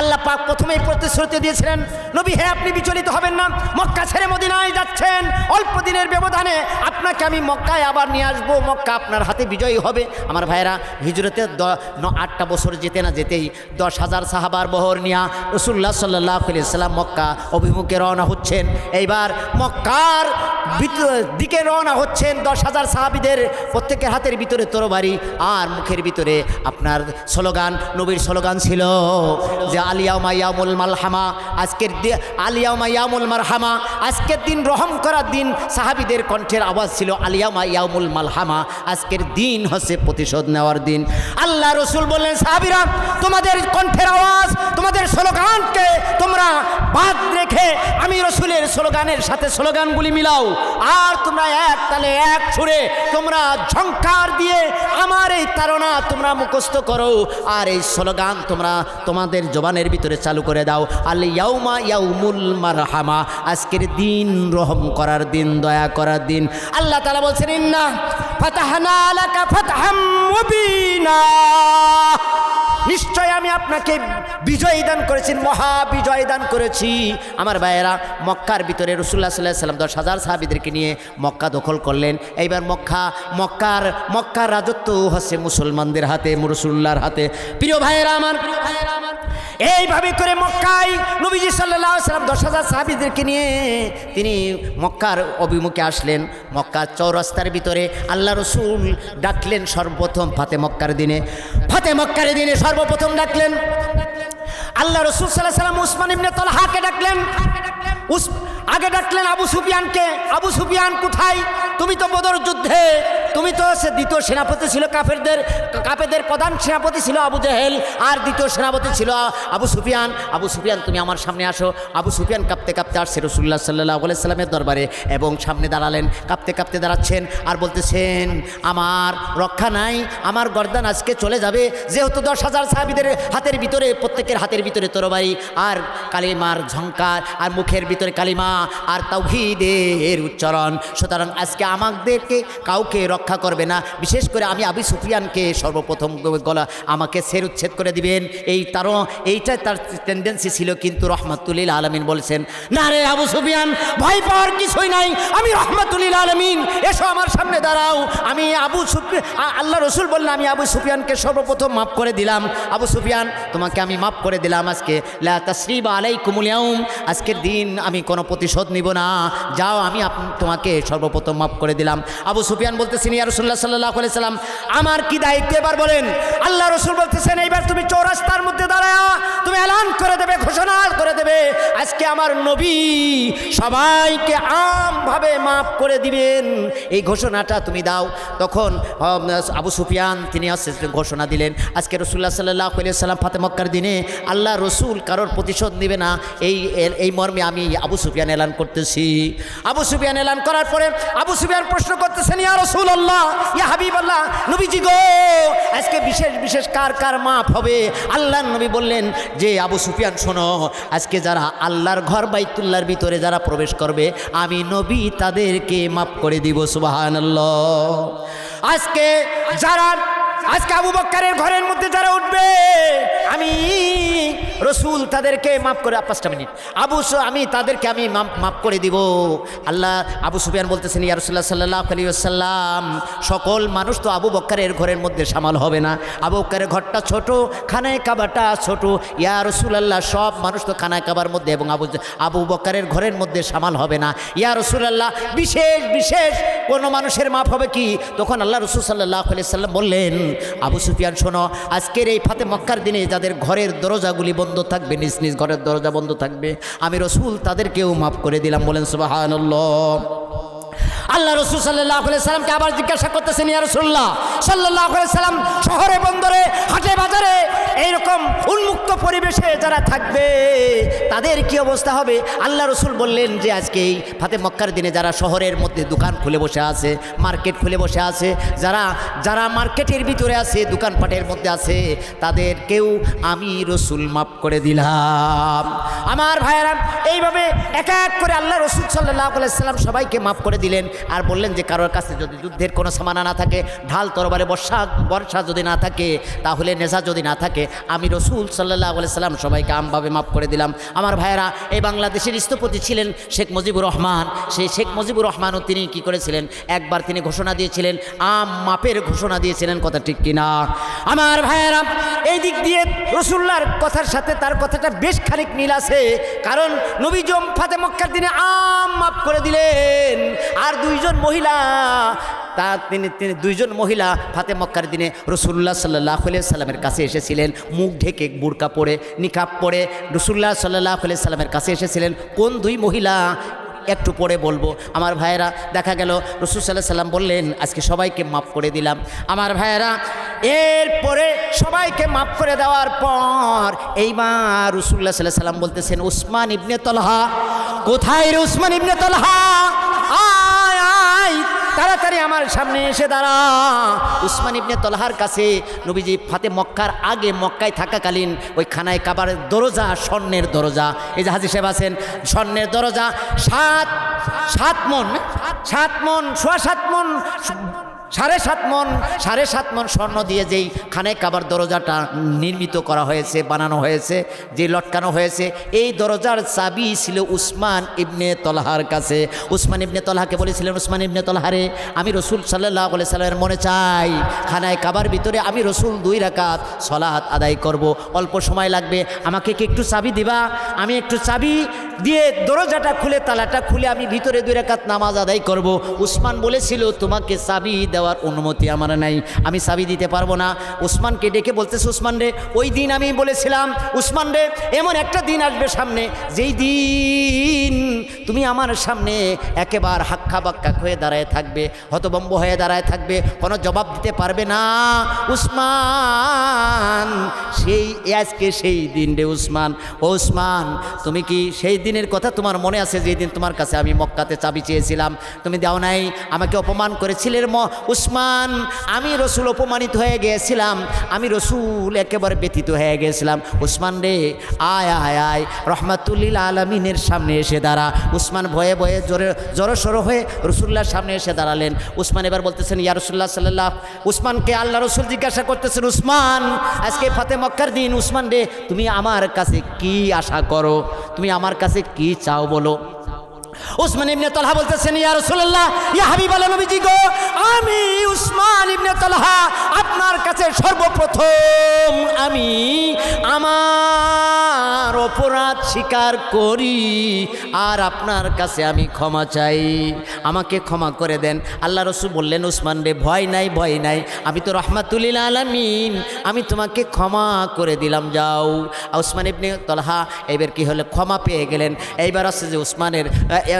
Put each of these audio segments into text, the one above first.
আল্লাহ পাক প্রথমেই প্রতিশ্রুতি দিয়েছিলেন, নবী হ্যাঁ আপনি বিচলিত হবেন না। মক্কা ছেড়ে মদিনায় যাচ্ছেন। অল্প দিনের ব্যবধানে আপনাকে আমি মক্কায় আবার নিয়ে আসব। মক্কা আপনার হাতে বিজয়ী হবে। আমার ভাইয়েরা, হিজরতে দ আটটা বছর যেতে না যেতেই দশ হাজার সাহাবার বহর নিয়া রসুল্লাহ সাল্লাহ সাল্লাম মক্কা অভিমুখে রওনা হচ্ছেন। এইবার মক্কার দিকে রওনা হচ্ছেন দশ হাজার সাহাবিদের প্রত্যেকের হাতের ভিতরে তরবারি আর মুখের ভিতরে আপনার স্লোগান, নবীর স্লোগান ছিল যে আলিয়াউমা ইয়ামুল মালহামা। আজকের আলিয়াউমা ইয়ামুল মারহামা। আজকের দিন রহম করার দিন সাহাবিদের কণ্ঠের আওয়াজ ছিল আলিয়ামা ইয়ামুল মালহামা। আজকের দিন হচ্ছে প্রতিশোধ নেওয়ার দিন। আল্লাহ রসুল বললেন, সাহাবিরা, তোমাদের কণ্ঠের আওয়াজ, তোমাদের স্লোগানকে তোমরা বাদ রেখে আমি রসুলের স্লোগানের সাথে স্লোগানগুলি মিলাও। আর তোমরা এক তালে এক ছুড়ে তোমরা ঝংকার দিয়ে আমার এই তারা তোমরা মুখস্থ করো। আর এই স্লোগান তোমরা তোমাদের জবানের ভিতরে চালু করে দাও। আল ইয়াউমা ইয়াউমুল মারহামা, আজকের দিন রহম করার দিন, দয়া করার দিন। আল্লাহ তালা বলছেন, ইন্না ফাতাহানা আলাকা ফাতহাম মুবিনা। নিশ্চয় আমি আপনাকে বিজয় দান করেছি, মহা বিজয় দান করেছি। আমার ভাইয়েরা, মক্কার ভিতরে রসুল্লাহ সাল্লাহ সাল্লাম দশ হাজার সাহাবিদেরকে নিয়ে মক্কা দখল করলেন। এইবার মক্কা, মক্কার মক্কার রাজত্ব হচ্ছে মুসলমানদের হাতে মুরসুল্লার হাতে। প্রিয় ভাইয়েরা আমার, এইভাবে করে মক্কায় নবীজি সাল্লাহ সাল্লাম দশ হাজার সাহাবিদেরকে নিয়ে তিনি মক্কার অভিমুখে আসলেন। মক্কার চৌরাস্তার ভিতরে আল্লাহ রসুল ডাকলেন সর্বপ্রথম ফাতে মক্কার দিনে। ফাতে মক্কার দিনে সর্বপ্রথম ডাকলেন। আল্লাহ রসুল সাল্লাহ সাল্লাম উসমান ইমনে তলহাকে ডাকলেন। উস আগে ডাকলেন আবু সুফিয়ানকে, আবু সুফিয়ান কোথায়? তুমি তো বদর যুদ্ধে, তুমি তো সে দ্বিতীয় সেনাপতি ছিল কাফেরদের কাফেরদের প্রধান সেনাপতি ছিল আবু জেহেল, আর দ্বিতীয় সেনাপতি ছিল আবু সুফিয়ান। আবু সুফিয়ান, তুমি আমার সামনে আসো। আবু সুফিয়ান কাঁপতে কাঁপতে আসছে রসুল্লাহ সাল্লাহ সাল্লামের দরবারে এবং সামনে দাঁড়ালেন। কাঁপতে কাঁপতে দাঁড়াচ্ছেন আর বলতেছেন, আমার রক্ষা নাই, আমার গর্দান আজকে চলে যাবে। যেহেতু দশ হাজার সাহাবিদের হাতের ভিতরে, প্রত্যেকের হাতের ভিতরে তরবারি আর কালিমার ঝঙ্কার আর মুখের ভিতরে কালিমা আর তাওহিদের উচ্চারণ। সুতরাং আজকে আমাদেরকে কাউকে রক্ষা করবে না। বিশেষ করে আমি আবি সুফিয়ানকে সর্বপ্রথম গলা আমাকে সের উচ্ছেদ করে দিবেন। এই তারও এইটা তার টেন্ডেন্সি ছিল কিন্তু রহমাতুল্লিল আলমিন বলছেন, না রে আবু সুফিয়ান, ভয় পাওয়ার কিছুই নাই। আমি রহমাতুল্লিল আলমিন। এসো আমার সামনে দাঁড়াও। আমি আবু সুফিয়ান আল্লাহ রসুল বললেন, আমি আবু সুফিয়ানকে সর্বপ্রথম মাফ করে দিলাম। আবু সুফিয়ান, তোমাকে আমি মাফ করে দিলাম আজকে। লা তসরিব আলাই কুমুলিয়াউম আজকের দিন আমি কোনো প্রতিশোধ নিব না। যাও, আমি তোমাকে সর্বপ্রথম মাফ করে দিলাম। আবু সুফিয়ান বলতেছেন, ইয়া রসুল্লাহ সাল্লাহ সাল্লাম, আমার কি দায়িত্ব? এবার বলেন, আল্লাহ রসুল বলতেছেন, এইবার তুমি চৌরাস্তার মধ্যে দাঁড়ায়, তুমি এলান করে দেবে, ঘোষণা করে দেবে। আজকে আমার নবী সবাইকে আমভাবে মাফ করে দিবেন। এই ঘোষণাটা তুমি দাও। তখন আবু সুফিয়ান, তিনি ঘোষণা দিলেন, আজকে রসুল্লাহ সাল্লাহ সাল্লাম ফাতে মক্কার দিনে আল্লাহ রসুল কারোর প্রতিশোধ নেবে না। এই এই মর্মে আমি আবু সুফিয়ান এলান করতেছি। আবু সুফিয়ান এলান করার পরে আবু সুফিয়ান প্রশ্ন করতেছেন, ইয়া রসুল ইয়া হাবিব আল্লাহ নবীজি গো, আজকে বিশেষ বিশেষ কার কার মাফ হবে? আল্লাহ নবী বললেন, যে আবু সুফিয়ান, শোনো, আজকে যারা আল্লাহর ঘর বাইতুল্লাহর ভিতরে যারা প্রবেশ করবে, আমি নবী তাদেরকে মাফ করে দিব সুবাহান আজকে যারা আজকে আবু বক্কারের ঘরের মধ্যে যারা উঠবে, আমি রসুল তাদেরকে মাফ করে পাঁচটা মিনিট। আবু আমি তাদেরকে, আমি মাফ মাফ করে দিব। আল্লাহ আবু সুফিয়ান বলতেছেন, ইয়া রসুল্লাহ সাল্লাহ আলী আসাল্লাম সকল মানুষ তো আবু বক্কারের ঘরের মধ্যে সামাল হবে না। আবু বক্কারের ঘরটা ছোট, খানায় কাবাটা ছোট। ইয়া রসুলাল্লাহ, সব মানুষ তো খানায় কাবার মধ্যে এবং আবু আবু বক্কারের ঘরের মধ্যে সামাল হবে না। ইয়া রসুলাল্লাহ, বিশেষ বিশেষ কোনো মানুষের মাপ হবে কি? তখন আল্লাহ রসুল সাল্লাহ আলি সাল্লাম বললেন আবু সুফিয়ান, শোনো, আজকের এই ফাতে মক্কার দিনে যাদের ঘরের দরজাগুলি বন্ধ থাকবে, নিজ নিজ ঘরের দরজা বন্ধ থাকবে, আমি রসুল তাদেরকেও মাফ করে দিলাম, বলেন সুবাহ আল্লাহ রসুল সাল্লাহ সাল্লামকে আবার জিজ্ঞাসা করতেছেন, ইয়া রসুল্লাহ সাল্লাহ সাল্লাম শহরে, বন্দরে, হাটে, বাজারে এইরকম উন্মুক্ত পরিবেশে যারা থাকবে, তাদের কি অবস্থা হবে? আল্লাহ রসুল বললেন যে, আজকে এই ফাতে মক্কার দিনে যারা শহরের মধ্যে দোকান খুলে বসে আছে, মার্কেট খুলে বসে আছে, যারা যারা মার্কেটের ভিতরে আছে, দোকানপাটের মধ্যে আছে, তাদেরকেও আমি রসুল মাফ করে দিলাম। আমার ভাইয়েরা, এইভাবে এক এক করে আল্লাহ রসুল সাল্লাহ সাল্লাম সবাইকে মাফ করে দিলেন। আর বললেন যে, কারোর কাছে যদি যুদ্ধের কোনো সামানা না থাকে, ঢাল তরবারে বর্ষা বর্ষা যদি না থাকে, তাহলে নেশা যদি না থাকে, আমি রসুল সাল্লাহ আলি সাল্লাম সবাইকে আমভাবে মাফ করে দিলাম। আমার ভাইয়েরা, এই বাংলাদেশের স্থপতি ছিলেন শেখ মুজিবুর রহমান। সেই শেখ মুজিবুর রহমানও তিনি কি করেছিলেন? একবার তিনি ঘোষণা দিয়েছিলেন, আম মাপের ঘোষণা দিয়েছিলেন, কথা ঠিক কিনা? আমার ভাইয়েরা, এই দিক দিয়ে রসুল্লার কথার সাথে তার কথাটা বেশ খানিক মিল আছে। কারণ নবী জম ফাতে মক্কার দিনে আম মাপ করে দিলেন। আর দুইজন মহিলা, তা তিনি তিনি দুইজন মহিলা ফাতে মক্কার দিনে রসুল্লাহ সাল্লাহ সাল্লামের কাছে এসেছিলেন। মুখ ঢেকে বুড়কা পরে নিকাপ পরে রসুল্লাহ সাল্লাহ সাল্লামের কাছে এসেছিলেন। কোন দুই মহিলা? একটু পরে বলব, আমার ভাইয়েরা, দেখা গেল, রসুল সাল্লাহ সাল্লাম বললেন, আজকে সবাইকে মাফ করে দিলাম। আমার ভাইয়েরা, এরপরে সবাইকে মাফ করে দেওয়ার পর এইবার রসুল্লাহ সাল্লাহ সাল্লাম বলতেছেন উসমান ইবনে তলহা, কোথায় রে উসমান ইবনে তলহা? তাড়াতাড়ি আমার সামনে এসে দাঁড়া। উসমান ইবনে তলহার কাছে নবীজি ফাতে মক্কার আগে মক্কায় থাকাকালীন ওই খানায় কাবার দরজা, স্বর্ণের দরজা। এই যে হাজির সাহেব আছেন, স্বর্ণের দরজা, সাত সাত মন সাত মন, সোয়া সাত মন সাড়ে সাত মন, সাড়ে সাত মন স্বর্ণ দিয়ে যেই খানে কাবার দরজাটা নির্মিত করা হয়েছে, বানানো হয়েছে, যে লটকানো হয়েছে, এই দরজার চাবি ছিল উসমান ইবনে তলহার কাছে। উসমান ইবনে তলহাকে বলেছিলেন, উসমান ইবনে তলহারে আমি রসুল সাল্লাহ সাল্লামের মনে চাই, খানায় কাবার ভিতরে আমি রসুল দুই রাকাত সলাহাত আদায় করব। অল্প সময় লাগবে, আমাকে কি একটু চাবি দিবা? আমি একটু চাবি দিয়ে দরজাটা খুলে, তালাটা খুলে আমি ভিতরে দুই রাকাত নামাজ আদায় করব। উসমান বলেছিল, তোমাকে চাবি দেওয়ার অনুমতি আমার নাই। আমি চাবি দিতে পারব না। উসমানকে ডেকে বলতেছে, উসমান রে, ওই দিন আমি বলেছিলাম, উসমান রে, এমন একটা দিন আসবে সামনে, যেই দিন তুমি আমার সামনে একেবার হাক্কা বাক্কা হয়ে দাঁড়ায় থাকবে হতবম্ব হয়ে দাঁড়ায় থাকবে, কোনো জবাব দিতে পারবে না। উসমান, সেই, আজকে সেই দিন রে উসমান। ও উসমান, তুমি কি সেই দিনের কথা তোমার মনে আছে যেই দিন তোমার কাছে আমি মক্কাতে চাবি চেয়েছিলাম, তুমি দাও নাই, আমাকে অপমান করেছিলেন ম, উসমান, আমি রসুল অপমানিত হয়ে গিয়েছিলাম, আমি রসুল একেবারে ব্যতীত হয়ে গিয়েছিলাম। উসমান রে, আয় আয় আয়, রহমাতুল্লিল আলমিনের সামনে এসে দাঁড়া। উসমান ভয়ে ভয়ে জোরে জড়সড়ো হয়ে রসুল্লাহর সামনে এসে দাঁড়ালেন। উসমান এবার বলতেছেন, ইয়া রসুল্লাহ সাল্লাহ উসমানকে আল্লাহ রসুল জিজ্ঞাসা করতেছেন, উসমান, আজকে ফাতে মক্কার দিন, উসমান রে, তুমি আমার কাছে কি আশা করো? তুমি আমার কাছে কি চাও বলো? উসমান ইবনে তলহা বলতেছেন, ইয়া রাসূলুল্লাহ, ইয়া বলেন নবীজি গো, আমি উসমান ইবনে তালহা, আপনার কাছে সর্বপ্রথম আমি আমার অপরাধ স্বীকার করি। আর আপনার কাছে আমি ক্ষমা চাই। আমাকে ক্ষমা করে দেন। আল্লাহ রসুল বললেন উসমান রে, ভয় নাই ভয় নাই। আমি তো রহমাতুল্লিল আলামিন। আমি তোমাকে ক্ষমা করে দিলাম, যাও। উসমান ইবনে তলহা এবার কি হলো? ক্ষমা পেয়ে গেলেন। এইবার আছে যে উসমানের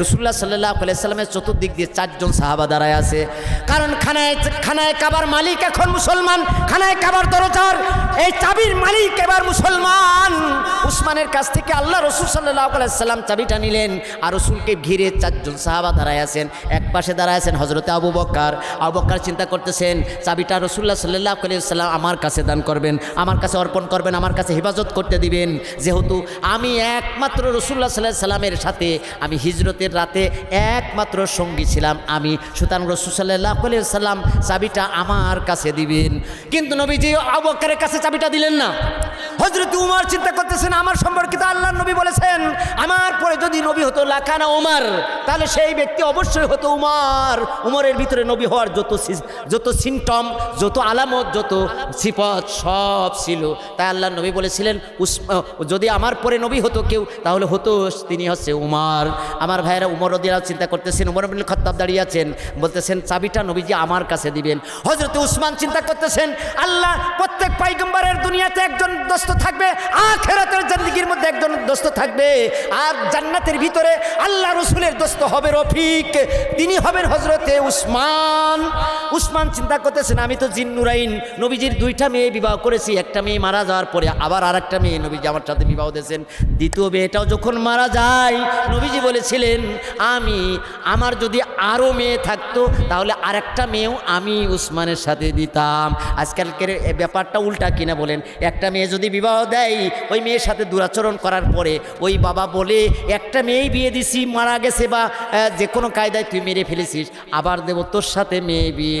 রসুল্লাহ সাল্লাহ সাল্লামের চতুর্দিক দিয়ে চারজন সাহাবা দাঁড়ায় আছে। কারণ খানায় খানায় কাবার মালিক এখন মুসলমান। খানায় কাবার দরজার এই চাবির মালিক এবার মুসলমান। উসমানের কাছ থেকে আল্লাহ রসুল সাল্লাহ সাল্লাম চাবিটা নিলেন আর রসুলকে ঘিরে চারজন সাহাবা দাঁড়ায় আছেন। এক পাশে দাঁড়ায় আছেন হজরতে আবু বক্কার আবু বক্কার চিন্তা করতেছেন, চাবিটা রসুল্লাহ সাল্লাহ সাল্লাম আমার কাছে দান করবেন, আমার কাছে অর্পণ করবেন, আমার কাছে হেফাজত করতে দিবেন। যেহেতু আমি একমাত্র রসুল্লাহ সাল্লাহ সাল্লামের সাথে, আমি হিজরতের রাতে একমাত্র সঙ্গী ছিলাম, আমি সুতরাং রসুল সাল্লাহ সাল্লাম চাবিটা আমার কাছে দিবেন। কিন্তু নবীজি আবু বক্কারের কাছে চাবিটা দিলেন না। হজরত উমার চিন্তা করতেছেন, আমার সম্পর্কিত আল্লাহ নবী বলেছেন, আমার পরে যদি নবী হতো লাখানা উমার, তাহলে সেই ব্যক্তি অবশ্যই হতো উমার। উমরের ভিতরে নবী হওয়ার যত যত সিমটম যত আলামত, যত সিপত সব ছিল। তাই আল্লাহ নবী বলেছিলেন যদি আমার পরে নবী হতো কেউ, তাহলে হতো তিনি হচ্ছে উমার। আমার ভাইয়েরা উমর রদিয়াল চিন্তা করতেছেন, উমর বিন খত্তাব দাঁড়িয়ে আছেন, বলতেছেন, চাবিটা নবীজি আমার কাছে দিবেন। হজরত উসমান চিন্তা করতেছেন, আল্লাহ, প্রত্যেক পাইগম্বরের দুনিয়াতে একজন দোস্ত থাকবে, আখেরাতের জিন্দগির মধ্যে একজন দোস্ত থাকবে, আর জান্নাতের ভিতরে আল্লাহ রসুলের দোস্ত হবে রফিক, তিনি হবেন হজরতে উসমান। উসমান চিন্তা করতেছেন, আমি তো জিন্নুরাইন নবীজির দুইটা মেয়ে বিবাহ করেছি। একটা মেয়ে মারা যাওয়ার পরে আবার আর একটা মেয়ে নবীজি আমার সাথে বিবাহ দিয়েছেন। দ্বিতীয় মেয়েটাও যখন মারা যায়, নবীজি বলেছিলেন, আমি, আমার যদি আরও মেয়ে থাকতো, তাহলে আর একটা মেয়েও আমি উসমানের সাথে দিতাম। আজকালকের ব্যাপারটা উল্টা কিনা বলেন। একটা মেয়ে যদি বিবাহ দেয়, ওই মেয়ের সাথে দুরাচরণ করার পরে ওই বাবা বলে, একটা মেয়েই বিয়ে দিছি, মারা গেছে বা যে কোনো কায়দায় তুই মেরে ফেলেছিস, আবার দেব তোর সাথে মেয়ে বিয়ে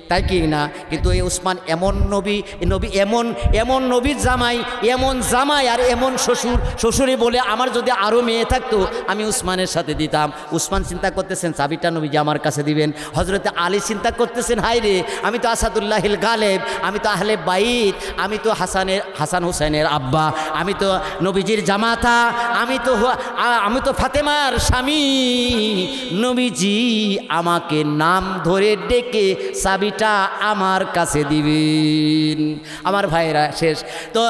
তাই কি না? কিন্তু এই উসমান এমন নবী নবী এমন এমন নবীর জামাই, এমন জামাই আর এমন শ্বশুর শ্বশুরে বলে আমার যদি আরও মেয়ে থাকতো, আমি উসমানের সাথে দিতাম। উসমান চিন্তা করতেছেন, চাবিটা নবীজি আমার কাছে দিবেন। হজরতে আলী চিন্তা করতেছেন হাই রে, আমি তো আসাদুল্লাহিল গালেব, আমি তো আহলে বাইত, আমি তো হাসানের, হাসান হুসাইনের আব্বা, আমি তো নবীজির জামাতা, আমি তো আমি তো ফাতেমার স্বামী। নবীজি আমাকে নাম ধরে ডেকে চাবিটা আমার কাছে দিবেন। আমার ভাইরা, শেষ। তো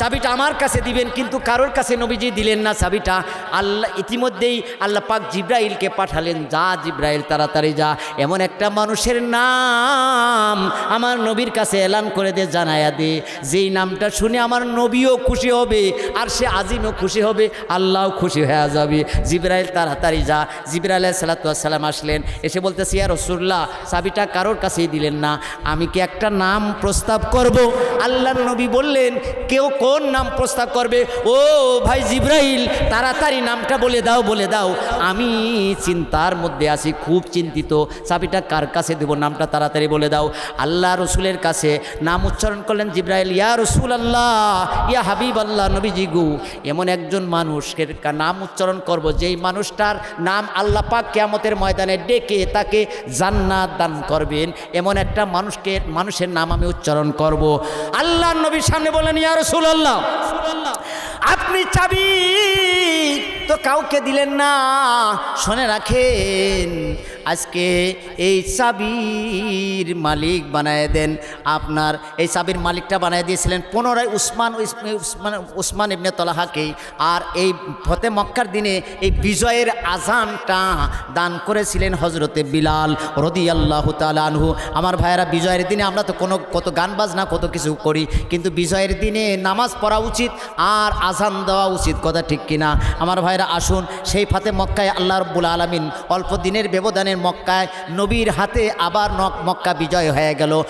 চাবিটা আমার কাছে দিবেন, কিন্তু কারোর কাছে নবীজি দিলেন না চাবিটা। আল্লাহ, ইতিমধ্যেই আল্লাহ পাক জিব্রাইলকে পাঠালেন, যা জিব্রাইল, তাড়াতাড়ি যা। এমন একটা মানুষের নাম আমার নবীর কাছে এলান করে দে, জানায়া দে। যেই নামটা শুনে আমার নবীও খুশি হবে, আর সে আজিমও খুশি হবে, আল্লাহও খুশি হয়ে যাবে। জিব্রাইল, তাড়াতাড়ি যা। জিব্রাইল সালাতাম আসলেন, এসে বলতেছি আর রসুল্লাহ চাবিটা কারোর কাছেই দিলেন না। আমি কি একটা নাম প্রস্তাব করব? আল্লাহ নবী বললেন, কেউ কোন নাম প্রস্তাব করবে? ও ভাই জিব্রাইল, তাড়াতাড়ি নামটা বলে দাও বলে দাও। আমি চিন্তার মধ্যে আছি, খুব চিন্তিত। চাবিটা কার কাছে দেবো? নামটা তাড়াতাড়ি বলে দাও। আল্লাহ রসুলের কাছে নাম উচ্চারণ করলেন, জিব্রাইল, ইয়া রসুল আল্লাহ ইয়া হাবিব আল্লাহ নবীজি গু। এমন একজন মানুষের নাম উচ্চারণ করব, যেই মানুষটার নাম আল্লাহ পাক কেয়ামতের ময়দানে ডেকে তাকে জান্নাত দান করবেন। এমন একটা মানুষকে, মানুষের নাম আমি উচ্চারণ করব। আল্লাহ নবীর সামনে বলেন, ইয়া রাসূলুল্লাহ, আপনি চাবি তো কাউকে দিলেন না, শুনে রাখেন। আজকে এই চাবির মালিক বানায় দেন। আপনার এই চাবির মালিকটা বানায় দিয়েছিলেন পুনরায় উসমান উসমান উসমান ইবনে তলাহাকে। আর এই ফতে মক্কার দিনে এই বিজয়ের আজানটা দান করেছিলেন হজরতে বিলাল রদি আল্লাহ আনহু। আমার ভাইয়েরা, বিজয়ের দিনে আমরা তো কোনো কত গান বাজনা, কত কিছু করি, কিন্তু বিজয়ের দিনে নামাজ পড়া উচিত আর আজান দেওয়া উচিত, কথা ঠিক কিনা? আমার ভাইরা আসুন, সেই ফাতে মক্কায় আল্লাহ রব্বুল আলমিন অল্প দিনের মক্কায় নবীর হাতে আবার নক মক্কা বিজয় হয়ে গেল।